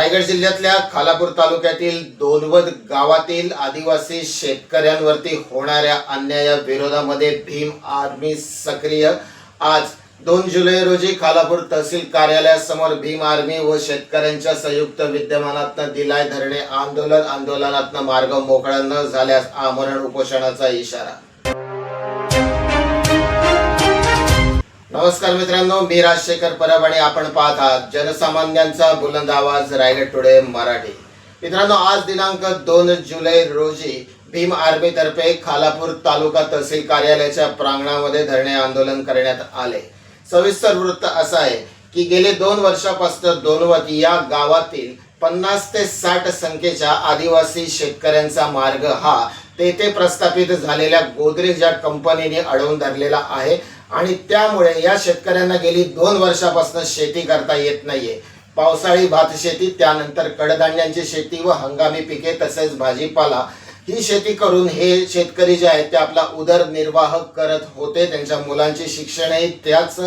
रायगड जिल्ह्यातल्या खालापूर तालुक्यातील दोनवद गावातील आदिवासी शेतकऱ्यांवरती होणाऱ्या अन्यायाविरोधामध्ये भीम आर्मी सक्रिय. आज दोन जुलै रोजी खालापूर तहसील कार्यालयासमोर भीम आर्मी व शेतकऱ्यांच्या संयुक्त विद्यमानातनं दिलाय धरणे आंदोलन आंदोलनातनं मार्ग मोकळा न झाल्यास आमरण उपोषणाचा इशारा. नमस्कार मित्रांनो मी राजशेखर परब आणि आपण पाहत आहात जनसामान्यांचा बुलंद आवाज रायगड टुडे मराठी. मित्रांनो आज दिनांक दोन जुलै रोजी भीम आर्मी तर्फे खालापूर तालुका तहसील कार्यालयाच्या प्रांगणामध्ये धरणे आंदोलन करण्यात आले. सविस्तर वृत्त असं आहे की गेले दोन वर्षापासून दोनवत या गावातील पन्नास ते साठ संख्येच्या आदिवासी शेतकऱ्यांचा मार्ग हा तेथे प्रस्थापित झालेल्या गोदरेज या कंपनीने अडवून धरलेला आहे. आणि त्यामुळे या शेतकऱ्यांना गेली दोन वर्षापासून शेती करता येत नाहीये. पावसाळी भात शेती त्यानंतर कडधान्यांची शेती व हंगामी पिके तसेच भाजीपाला. ही शेती करून हे शेतकरी जे आहेत ते आपला उदरनिर्वाह करत होते. त्यांच्या मुलांची शिक्षणही त्याच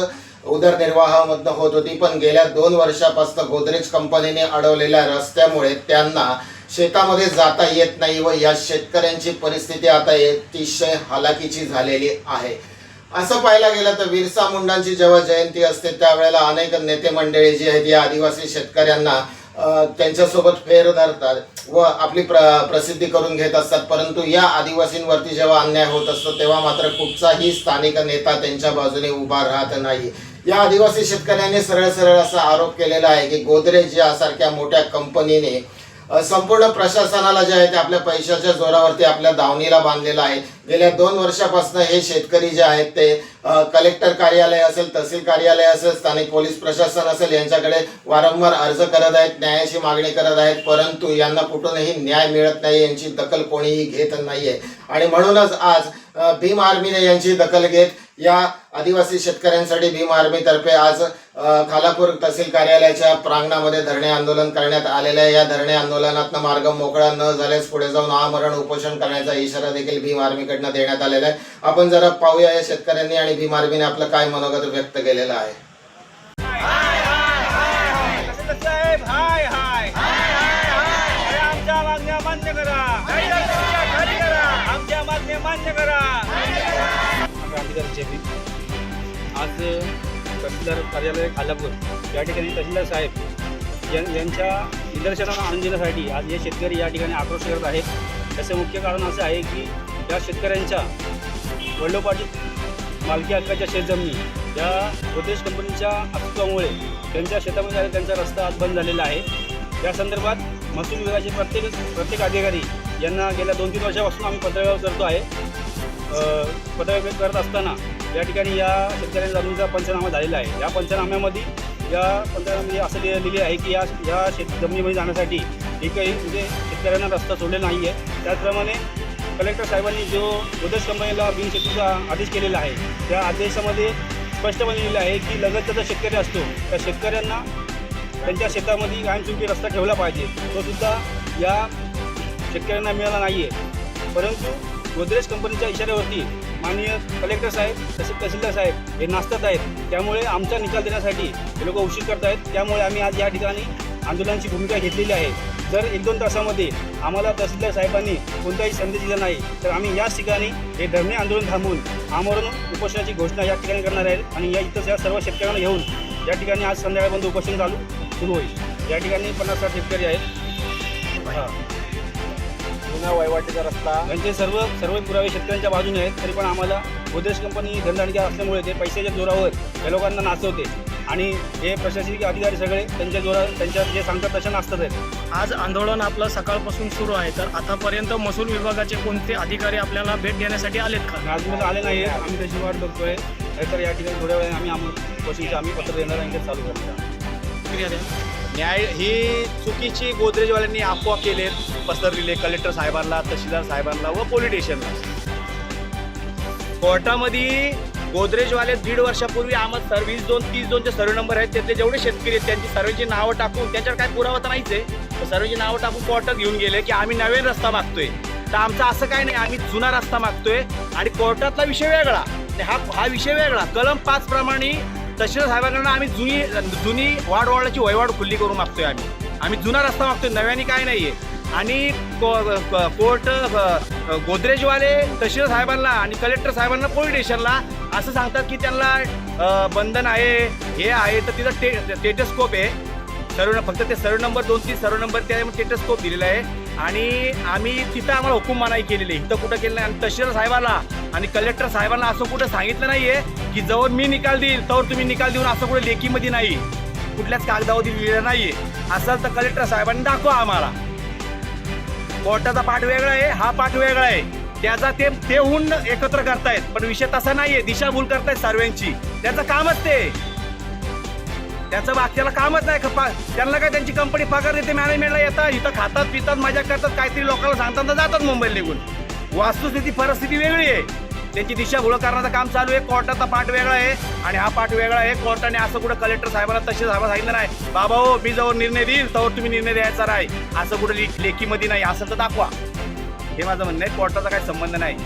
उदरनिर्वाहामधनं होत होती. पण गेल्या दोन वर्षापासून गोदरेज कंपनीने अडवलेल्या रस्त्यामुळे त्यांना शेतामध्ये जाता येत नाही व या शेतकऱ्यांची परिस्थिती आता अतिशय हालाकीची झालेली आहे. असं पाहायला गेलं तर बिरसा मुंडांची जेव्हा जयंती असते त्यावेळेला अनेक नेते मंडळी जी आहेत या आदिवासी शेतकऱ्यांना त्यांच्यासोबत फेर धरतात व आपली प्र प्रसिद्धी करून घेत असतात. परंतु या आदिवासींवरती जेव्हा अन्याय होत असतो तेव्हा मात्र कुठचाही स्थानिक नेता त्यांच्या बाजूने उभा राहत नाही. या आदिवासी शेतकऱ्यांनी सरळ सरळ असा आरोप केलेला आहे की गोदरेज यासारख्या मोठ्या कंपनीने संपूर्ण प्रशासनाला जे आहे ते आपल्या पैशाच्या जोरावरती आपल्या दावणीला बांधलेलं आहे. गेल्या दोन वर्षापासून हे शेतकरी जे आहेत ते कलेक्टर कार्यालय असेल तहसील कार्यालय असेल स्थानिक पोलीस प्रशासन असेल यांच्याकडे वारंवार अर्ज करत आहेत न्यायाची मागणी करत आहेत परंतु यांना कुठूनही न्याय मिळत नाही यांची दखल कोणीही घेत नाहीये. आणि म्हणूनच आज भीम आर्मीने यांची दखल घेत या आदिवासी शेतकऱ्यांसाठी भीम आर्मीतर्फे आज खालापूर तहसील कार्यालयाच्या प्रांगणामध्ये धरणे आंदोलन करण्यात आलेलं आहे. या धरणे आंदोलनातनं मार्ग मोकळा न झाल्यास पुढे जाऊन आमरण उपोषण करण्याचा इशारा देखील भीम आर्मीकडनं देण्यात आलेला आहे. आपण जरा पाहूया या शेतकऱ्यांनी आणि भीम आर्मीने आपलं काय मनोगत व्यक्त केलेलं आहे. आमच्या मान्य करा. आमच्या मागण्या मान्य करा. क्रांतिकारी आज तहसीलदार कार्यालय खालापूर. या ठिकाणी तहसीलदार साहेब यां- यांच्या निदर्शनाला आणून देण्यासाठी आज हे शेतकरी या ठिकाणी आक्रोश करत आहेत. त्याचं मुख्य कारण असं आहे की या शेतकऱ्यांच्या वडलोपाटी मालकी हक्काच्या शेतजमिनी या गोदरेज कंपनीच्या अस्तित्वामुळे त्यांच्या शेतामध्ये त्यांचा रस्ता आज बंद झालेला आहे. या संदर्भात महसूल विभागाचे प्रत्येक प्रत्येक अधिकारी यांना गेल्या दोन तीन वर्षापासून आम्ही पत्रव्यवहार करतो आहे. अ, करत असताना या ठिकाणी या शेतकऱ्यांच्या जमिनीचा पंचनामा झालेला आहे. या पंचनाम्यामध्ये या पंचनाम्यामध्ये असं लिहिलेलं आहे की या या शेत जमिनीमध्ये जाण्यासाठी एकही म्हणजे शेतकऱ्यांना रस्ता सोडलेला नाही आहे त्याचप्रमाणे कलेक्टर साहेबांनी जो गोदरेज कंपनीला बिनशेतीचा आदेश केलेला आहे त्या आदेशामध्ये स्पष्टपणे लिहिलं आहे की लगतचा जो शेतकरी असतो त्या शेतकऱ्यांना त्यांच्या शेतामध्ये कायमस्वरूपी रस्ता ठेवला पाहिजे. तो सुद्धा या शेतकऱ्यांना मिळाला नाही आहे परंतु गोदरेज कंपनीच्या इशाऱ्यावरती माननीय कलेक्टर साहेब तसेच तहसीलदार साहेब हे नाचतात आहेत. त्यामुळे आमचा निकाल देण्यासाठी हे लोक उशीर करत आहेत त्यामुळे आम्ही आज या ठिकाणी आंदोलनाची भूमिका घेतलेली आहे. जर एक दोन तासामध्ये आम्हाला तहसीलदार साहेबांनी कोणताही संदेश दिला नाही तर आम्ही याच ठिकाणी हे धरणे आंदोलन थांबवून आमरण उपोषणाची घोषणा या ठिकाणी करणार आहेत आणि या इथं या सर्व शेतकऱ्यांना घेऊन या ठिकाणी आज संध्याकाळपर्यंत उपोषण चालू सुरू होईल. या ठिकाणी पन्नास साठ शेतकरी आहेत. हां. जुना वहिवाटीचा रस्ता. त्यांचे सर्व सर्व पुरावे शेतकऱ्यांच्या बाजूने आहेत तरी पण आम्हाला गोदरेज कंपनी धनदाणकी असल्यामुळे ते पैशाच्या जोरावर या लोकांना नाचवते. आणि हे प्रशासकीय अधिकारी सगळे त्यांच्या जोरावर त्यांच्या जे सांगतात तशा नाचतात. आहेत आज आंदोलन आपलं सकाळपासून सुरू आहे तर आतापर्यंत महसूल विभागाचे कोणते अधिकारी आपल्याला भेट देण्यासाठी आलेत का? अजून आले नाही आहेत आम्ही त्याची वाट बघतोय. तर या ठिकाणी थोड्या वेळाने आम्ही आम्ही कोशिश आम्ही पत्र देणार आहे चालू द्या. न्याय ही चुकीची गोदरेजवाल्यांनी अफवा केलेत पसरलेले कलेक्टर साहेबांना तहसीलदार साहेबांना व पोलिटिशियनला कोर्टामध्ये गोदरेजवाले दीड वर्षापूर्वी आम्हाला सर्व्हिस दोन तीस दोनचे सर्व नंबर आहेत त्यातले जेवढे शेतकरी आहेत त्यांची सर्वेची नावं टाकून त्याच्यावर काय पुरावा तर नाहीच आहे तर सर्वेची नावं टाकून कोर्टात घेऊन गेले की आम्ही नवीन रस्ता मागतोय. तर आमचं असं काय नाही आम्ही जुना रस्ता मागतोय आणि कोर्टातला विषय वेगळा. हा हा विषय वेगळा. कलम पाच प्रमाणे तहसीलदार साहेबांकडून आम्ही जुनी जुनी वाढ वाढाची वहिवाट खुल्ली करून मागतोय आम्ही. आम्ही जुना रस्ता मागतोय नव्याने काय नाहीये. आणि को- कोर्ट गोदरेजवाले तहसीलदार साहेबांना आणि कलेक्टर साहेबांना पोलीस स्टेशनला असं सांगतात की त्यांना बंधन आहे हे आहे तर तिथं टे टेटस्कोप आहे. सर्व फक्त ते सर्व नंबर दोन तीन सर्व नंबर त्या टेटस्कोप दिलेला आहे. आणि आम्ही तिथं आम्हाला हुकूम मनाई केलेली. इथं कुठं केलं नाही. आणि तहसीलदार साहेबाला आणि कलेक्टर साहेबांना असं कुठं सांगितलं नाहीये की जवळ मी निकाल देईल तर तुम्ही निकाल देऊन असं कुठं लेखीमध्ये नाही. कुठल्याच कागदावरती लिहिलं नाहीये. असं तर कलेक्टर साहेबांनी दाखवा आम्हाला. कोर्टाचा पाठ वेगळा आहे हा पाठ वेगळा आहे. त्याचा ते ते होऊन एकत्र करतायत पण विषय तसा नाहीये. दिशाभूल करतायत सर्वांची. त्याचं कामच ते. त्याचं बाकीला कामच नाही खपा त्यांना काय त्यांची कंपनी पगार देते मॅनेजमेंटला येतात इथं खातात पितात मजा करतात काहीतरी लोकांना सांगतात तर जातात मुंबईला निघून. वास्तुस्थिती परिस्थिती वेगळी आहे. त्यांची दिशाभूळ करण्याचं काम चालू आहे. कोर्टाचा पाठ वेगळा आहे आणि हा पाठ वेगळा आहे. कोर्टाने असं कुठं कलेक्टर साहेबांना तसे साहेब सांगितलं नाही. बाबा हो मी जवळ निर्णय देईल तवर तुम्ही निर्णय द्यायचा नाही. असं कुठं लेखीमध्ये नाही. असं तर दाखवा. हे माझं म्हणणं आहे. कोर्टाचा काही संबंध नाही.